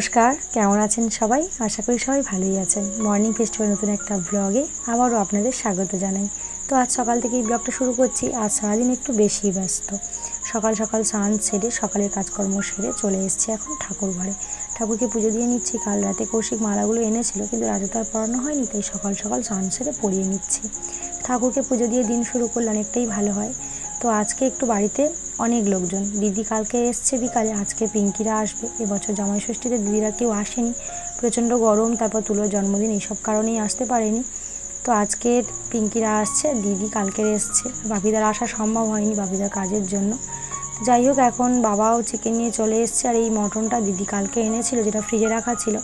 নমস্কার, কেমন আছেন সবাই? আশা করি সবাই ভালোই আছেন। মর্নিং ফেস্টিভ্যাল নতুন একটা ব্লগে আবারও আপনাদের স্বাগত জানাই। তো আজ সকাল থেকে এই ব্লগটা শুরু করছি। আজ সারাদিন একটু বেশি ব্যস্ত। সকাল সকাল স্নান সেরে সকালের কাজকর্ম সেরে চলে এসেছি এখন ঠাকুর ঘরে। ঠাকুরকে পুজো দিয়ে নিচ্ছি। কাল রাতে কৌশিক মালাগুলো এনেছিল, কিন্তু রাতে তো আর পড়ানো হয়নি, তাই সকাল সকাল স্নান সেরে পরিয়ে নিচ্ছি। ঠাকুরকে পুজো দিয়ে দিন শুরু করলে অনেকটাই ভালো হয়। তো আজকে একটু বাড়িতে অনেক লোকজন। দিদি কালকে এসছে বিকালে, আজকে পিঙ্কিরা আসবে। এবছর জামাই ষষ্ঠীতে দিদিরা কেউ আসেনি। প্রচণ্ড গরম, তারপর তুলোর জন্মদিন এইসব কারণেই আসতে পারেনি। তো আজকে পিঙ্কিরা আসছে, দিদি কালকের এসছে। বাপিদার আসা সম্ভব হয়নি বাপিদার কাজের জন্য। যাই হোক, এখন বাবাও চিকেন নিয়ে চলে এসছে, আর এই মটনটা দিদি কালকে এনেছিল, যেটা ফ্রিজে রাখা ছিল।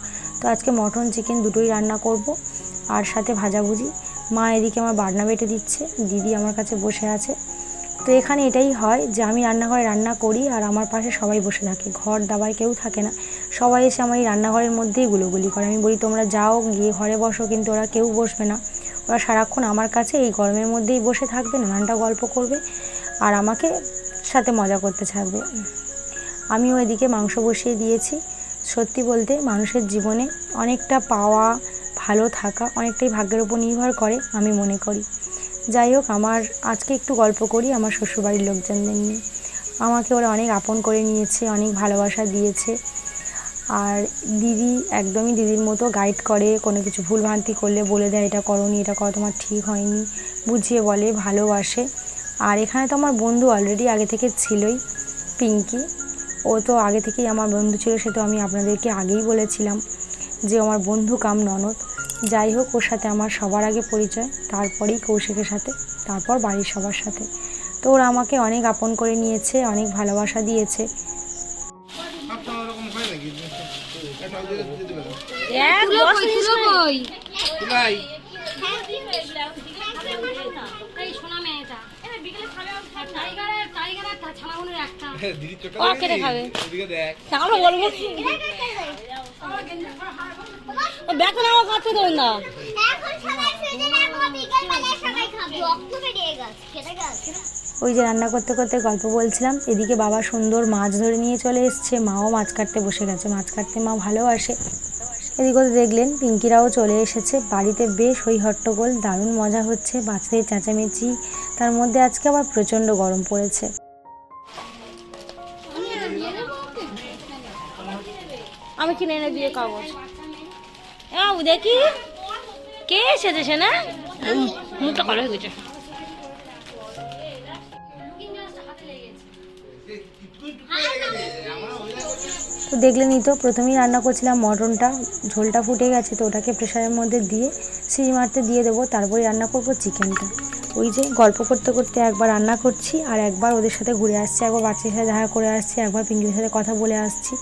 তো আজকে মটন চিকেন দুটোই রান্না করব, আর সাথে ভাজাভুজি। মা এদিকে আমার বাটনা বেটে দিচ্ছে, দিদি আমার কাছে বসে আছে। তো এখানে এটাই হয় যে আমি রান্নাঘরে রান্না করি আর আমার পাশে সবাই বসে থাকে। ঘর দাবায় কেউ থাকে না। সবাই এসে আমার এই রান্নাঘরের মধ্যেই গুলোগুলি করে। আমি বলি, তোমরা যাও, গিয়ে ঘরে বসো। কিন্তু ওরা কেউ বসবে না। ওরা সারাক্ষণ আমার কাছে এই গরমের মধ্যেই বসে থাকবে, নানানটা গল্প করবে আর আমাকে সাথে মজা করতে থাকবে আমিও এদিকে মাংস বসিয়ে দিয়েছি। সত্যি বলতে মানুষের জীবনে অনেকটা পাওয়া, ভালো থাকা অনেকটাই ভাগ্যের উপর নির্ভর করে, আমি মনে করি। যাই হোক, আমার আজকে একটু গল্প করি আমার শ্বশুরবাড়ির লোকজনদের নিয়ে। আমাকে ওরা অনেক আপন করে নিয়েছে, অনেক ভালোবাসা দিয়েছে। আর দিদি একদমই দিদির মতো গাইড করে, কোনো কিছু ভুলভ্রান্তি করলে বলে দেয়, এটা করনি, এটা করো তোমার ঠিক হয়নি। বুঝিয়ে বলে, ভালোবাসে। আর এখানে তো আমার বন্ধু অলরেডি আগে থেকে ছিলই, পিঙ্কি। ও তো আগে থেকেই আমার বন্ধু ছিল, সে তো আমি আপনাদেরকে আগেই বলেছিলাম যে আমার বন্ধু কাম ননদ। যাই হোক ওর সাথে আমার সবার আগে পরিচয় তারপরেই কৌশিকের সাথে তারপর বাড়ির সবার সাথে। তো ওরা আমাকে অনেক আপন করে নিয়েছে অনেক ভালোবাসা দিয়েছে। হয়। দিদি দেখ। আমরা বলব দেখো না আমার কাছে না। ওই যে রান্না করতে করতে গল্প বলছিলাম এদিকে বাবা সুন্দর মাছ ধরে নিয়ে চলে এসছে মাও মাছ কাটতে বসে গেছে মাছ কাটতে মা ভালোবাসে এদিকে তো দেখলেন পিঙ্কিরাও চলে এসেছে বাড়িতে বেশ হই হট্টগোল দারুণ মজা হচ্ছে বাচ্চাদের চেঁচামেচি তার মধ্যে আজকে আবার প্রচণ্ড গরম পড়েছে। আমি কিনে এনে দিয়ে কাগজ দেখি। কে এসেছে না? মুখটা তো তো, প্রথমেই রান্না করছিলাম মটনটা, ঝোলটা ফুটে গেছে, তো ওটাকে প্রেশারের মধ্যে দিয়ে সিঁড়ি মারতে দিয়ে দেবো, তারপরে রান্না করব চিকেনটা। ওই যে গল্প করতে করতে একবার রান্না করছি, আর একবার ওদের সাথে ঘুরে আসছি, একবার বাচ্চার সাথে দেখা করে আসছি, একবার পিঙ্কির সাথে কথা বলে আসছি।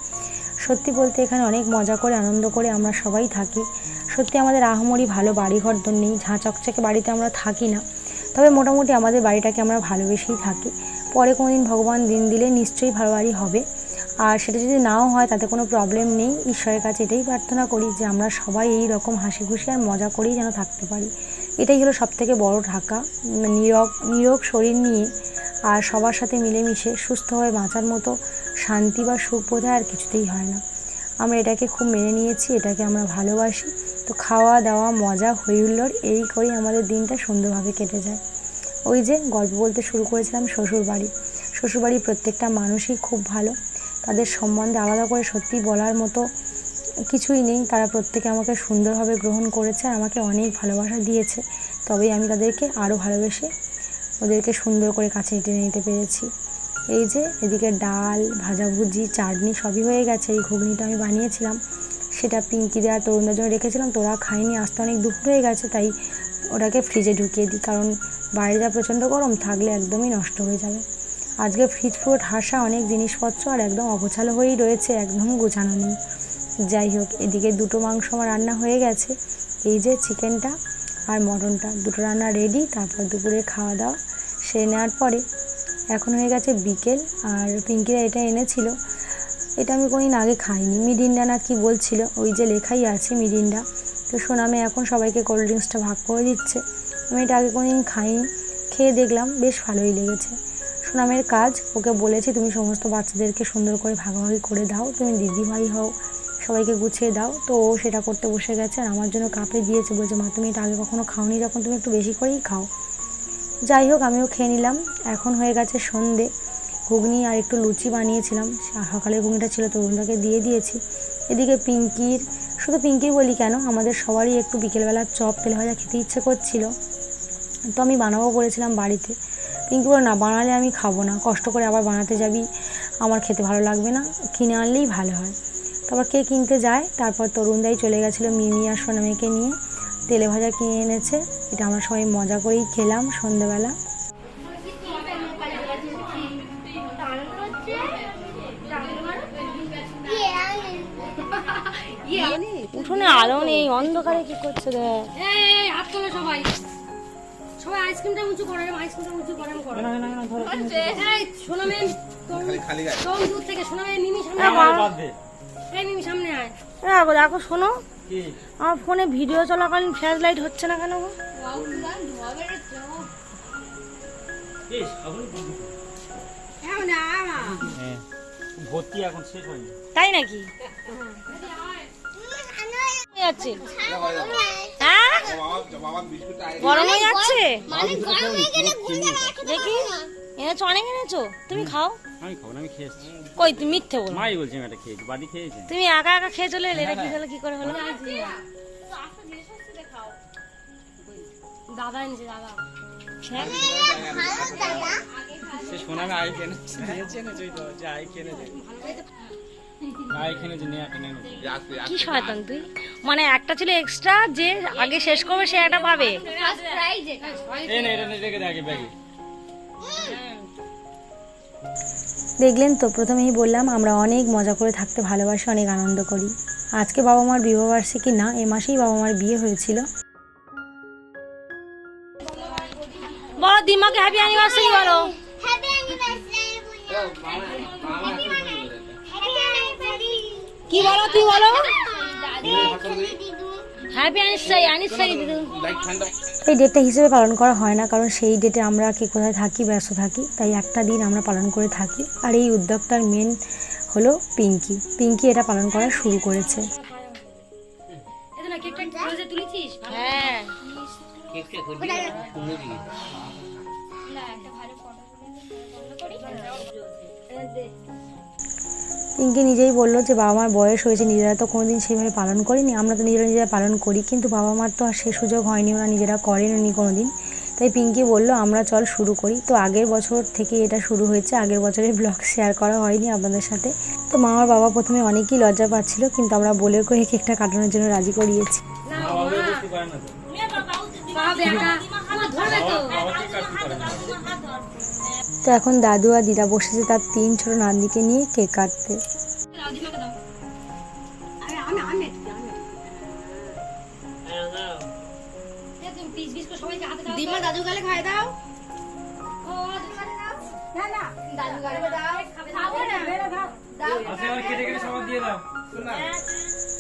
সত্যি বলতে এখানে অনেক মজা করে, আনন্দ করে আমরা সবাই থাকি। সত্যি আমাদের আহমরি ভালো বাড়িঘর তো নেই, ঝাঁ চকচকে বাড়িতে আমরা থাকি না। তবে মোটামুটি আমাদের বাড়িটাকে আমরা ভালোবেসেই থাকি। পরে কোনো দিন ভগবান দিন দিলে নিশ্চয়ই ভালো বাড়ি হবে। আর সেটা যদি নাও হয় তাতে কোনো প্রবলেম নেই। ঈশ্বরের কাছে এটাই প্রার্থনা করি যে আমরা সবাই এই রকম হাসি খুশি আর মজা করেই যেন থাকতে পারি। এটাই হলো সবথেকে বড় ঢাকা। নিরোগ নিরোগ শরীর নিয়ে আর সবার সাথে মিলেমিশে সুস্থভাবে বাঁচার মতো শান্তি বা সুখ আর কিছুতেই হয় না। আমরা এটাকে খুব মেনে নিয়েছি, এটাকে আমরা ভালোবাসি। তো খাওয়া দাওয়া, মজা হই হুল্লোড় এই করেই আমাদের দিনটা সুন্দরভাবে কেটে যায়। ওই যে গল্প বলতে শুরু করেছিলাম শ্বশুরবাড়ি। শ্বশুরবাড়ির প্রত্যেকটা মানুষই খুব ভালো। তাদের সম্বন্ধে আলাদা করে সত্যি বলার মতো কিছুই নেই। তারা প্রত্যেকে আমাকে সুন্দরভাবে গ্রহণ করেছে আর আমাকে অনেক ভালোবাসা দিয়েছে। তবেই আমি তাদেরকে আরও ভালোবেসে ওদেরকে সুন্দর করে কাছে টেনে নিতে পেরেছি। এই যে এদিকে ডাল ভাজাভুজি চাটনি সবই হয়ে গেছে। এই ঘুগনিটা আমি বানিয়েছিলাম। সেটা পিঙ্কি দেওয়া তরুণদের জন্য রেখেছিলাম। তোরা খাইনি আসতে অনেক দুপুর হয়ে গেছে, তাই ওটাকে ফ্রিজে ঢুকিয়ে দিই। কারণ বাইরে যা প্রচণ্ড গরম, থাকলে একদমই নষ্ট হয়ে যাবে। আজকে ফ্রিজ পুরো ঠাসা অনেক জিনিসপত্র আর একদম অগোছালো হয়েই রয়েছে, একদম গোছানো নেই। যাই হোক, এদিকে দুটো মাংস আমার রান্না হয়ে গেছে। এই যে চিকেনটা আর মটনটা। দুটো রান্না রেডি তারপর দুপুরে খাওয়া দাওয়া সেরে নেওয়ার পরে এখন হয়ে গেছে বিকেল আর পিঙ্কিরা এটা এনেছিল। এটা আমি কোনোদিন আগে খাইনি। মিরিন্ডা না কি বলছিল? ওই যে লেখাই আছে মিরিন্ডা। তো সোনামে এখন সবাইকে কোল্ড ড্রিঙ্কসটা ভাগ করে দিচ্ছে। আমি এটা আগে কোনোদিন খাইনি। খেয়ে দেখলাম বেশ ভালোই লেগেছে। সোনামের কাজ, ওকে বলেছি তুমি সমস্ত বাচ্চাদেরকে সুন্দর করে ভাগাভাগি করে দাও। তুমি দিদিভাই হও, সবাইকে গুছিয়ে দাও। তো ও সেটা করতে বসে গেছে আর আমার জন্য কাপে দিয়েছে। বলছে, মা, তুমি এটা আগে কখনো খাওনি। যখন তুমি একটু বেশি করেই খাও। যাই হোক, আমিও খেয়ে নিলাম। এখন হয়ে গেছে সন্ধে। ঘুগনি আর একটু লুচি বানিয়েছিলাম। সকালের ঘুগনিটা ছিল তরুণদাকে দিয়ে দিয়েছি। এদিকে পিঙ্কির, শুধু পিঙ্কির বলি কেন, আমাদের সবারই একটু বিকেলবেলা চপ, তেলে ভাজা খেতে ইচ্ছে করছিল। তো আমি বানাবো বলেছিলাম বাড়িতে। পিঙ্কি বলে, না, বানালে আমি খাব না। কষ্ট করে আবার বানাতে যাবি। আমার খেতে ভালো লাগবে না। কিনে আনলেই ভালো হয়। তারপর কে কিনতে যায়? তারপর তরুণদাই চলে গেছিল মিমি আর সোনামেকে নিয়ে। তেলে ভাজা কিনে এনেছে। এটা আমরা সবাই মজা করেই খেলাম সন্ধ্যেবেলা উঠোনে আলো নেই অন্ধকারে কি করছে রে? হাত তোলো সবাই। সবাই আইসক্রিমটা উঁচু করে আইসক্রিমটা উঁচু করে শোনো ম্যাম তোম দূর থেকে শোনো মিমি সামনে আয়। এই মিমি সামনে আয়। দেখো শোনো। আমার ফোনে ভিডিও চলাকালীন ফ্ল্যাশ লাইট হচ্ছে না কেন গো? ভর্তি এখন শেষ হয়নি। তাই নাকি? যাচ্ছে হ্যাঁ গরম হয়ে যাচ্ছে? মানে হয়ে দেখি। এনেছো অনেক এনেছো? তুমি খাও। আমি খাব না আমি খেয়ে এসছি। কই তুমি মিথ্যে বলো। মাই বলছি আমি এটা খেয়েছি বাড়ি খেয়েছি। তুমি একা একা খেয়ে চলে এলে এটা কি হলো কি করে হলো? দাদা এনেছে দাদা। সে শোনা আমি আই কিনেছি নিয়েছে না তো যে আই কিনেছে আই কিনেছে নিয়ে একটা নিয়ে নিয়েছে। আসতে কি শয়তান তুই? মানে একটা ছিল এক্সট্রা যে আগে শেষ করবে সে একটা পাবে। দেখলেন তো প্রথমেই বললাম আমরা অনেক মজা করে থাকতে ভালোবাসি অনেক আনন্দ করি। আজকে বাবা মার বিবাহবার্ষিকী না এ মাসেই বাবা মার বিয়ে হয়েছিল। বলো দিমাকে হ্যাপি অ্যানিভার্সারি বলো। হ্যাপি অ্যানিভার্সারি হ্যাপি অ্যানিভার্সারি কি বলো কি বলো? হ্যাপি অ্যানিভার্সারি অ্যানিভার্সারি দিদু। লাইট ঠান্ডা। এই ডেটটা হিসেবে পালন করা হয় না কারণ সেই ডেটে আমরা কে কোথায় থাকি ব্যস্ত থাকি তাই একটা দিন আমরা পালন করে থাকি। আর এই উদ্যোগটার মেন হলো পিঙ্কি। পিঙ্কি এটা পালন করা শুরু করেছে। হ্যাঁ। পিঙ্কি নিজেই বলল যে বাবা মার বয়স হয়েছে নিজেরা তো কোনোদিন সেইভাবে পালন করিনি আমরা তো নিজেরা নিজেরা পালন করি কিন্তু বাবা মার তো আর সে সুযোগ হয়নি ওরা নিজেরা করেনি কোনোদিন তাই পিঙ্কি বলল আমরা চল শুরু করি তো আগের বছর থেকে এটা শুরু হয়েছে আগের বছরের ব্লগ শেয়ার করা হয়নি আপনাদের সাথে তো মা আর বাবা প্রথমে অনেকই লজ্জা পাচ্ছিল কিন্তু আমরা বলে করে কেকটা কাটানোর জন্য রাজি করিয়েছি তো এখন দাদু আর দিদা বসেছে তার তিন ছোট নান্দিকে নিয়ে কেক কাটতে।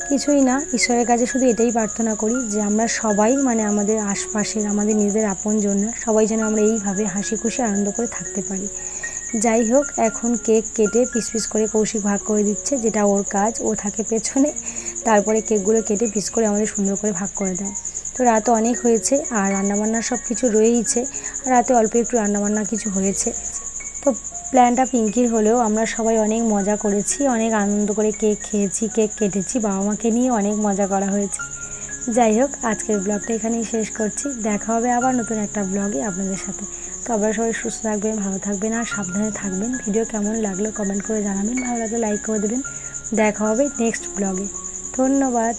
কিছুই না, ঈশ্বরের কাছে শুধু এটাই প্রার্থনা করি যে আমরা সবাই মানে আমাদের আশপাশের, আমাদের নিজেদের আপনজন সবাই যেন আমরা এইভাবে হাসি খুশি আনন্দ করে থাকতে পারি। যাই হোক, এখন কেক কেটে পিস পিস করে কৌশিক ভাগ করে দিচ্ছে, যেটা ওর কাজ, ও থাকে পেছনে, তারপরে কেকগুলো কেটে পিস করে আমাদের সুন্দর করে ভাগ করে দেয়। তো রাত অনেক হয়েছে, আর রান্নাবান্না সব কিছু রয়েইছে, রাতে অল্প একটু রান্নাবান্না কিছু হয়েছে। প্ল্যানটা পিঙ্কির হলেও আমরা সবাই অনেক মজা করেছি, অনেক আনন্দ করে কেক খেয়েছি, কেক কেটেছি বাবা মাকে নিয়ে অনেক মজা করা হয়েছে। যাই হোক, আজকের ব্লগটা এখানেই শেষ করছি। দেখা হবে আবার নতুন একটা ব্লগে আপনাদের সাথে। তো আপনারা সবাই সুস্থ থাকবেন, ভালো থাকবেন আর সাবধানে থাকবেন। ভিডিও কেমন লাগল কমেন্ট করে জানাবেন, ভালো লাগলে লাইক করে দেবেন। দেখা হবে নেক্সট ব্লগে ধন্যবাদ।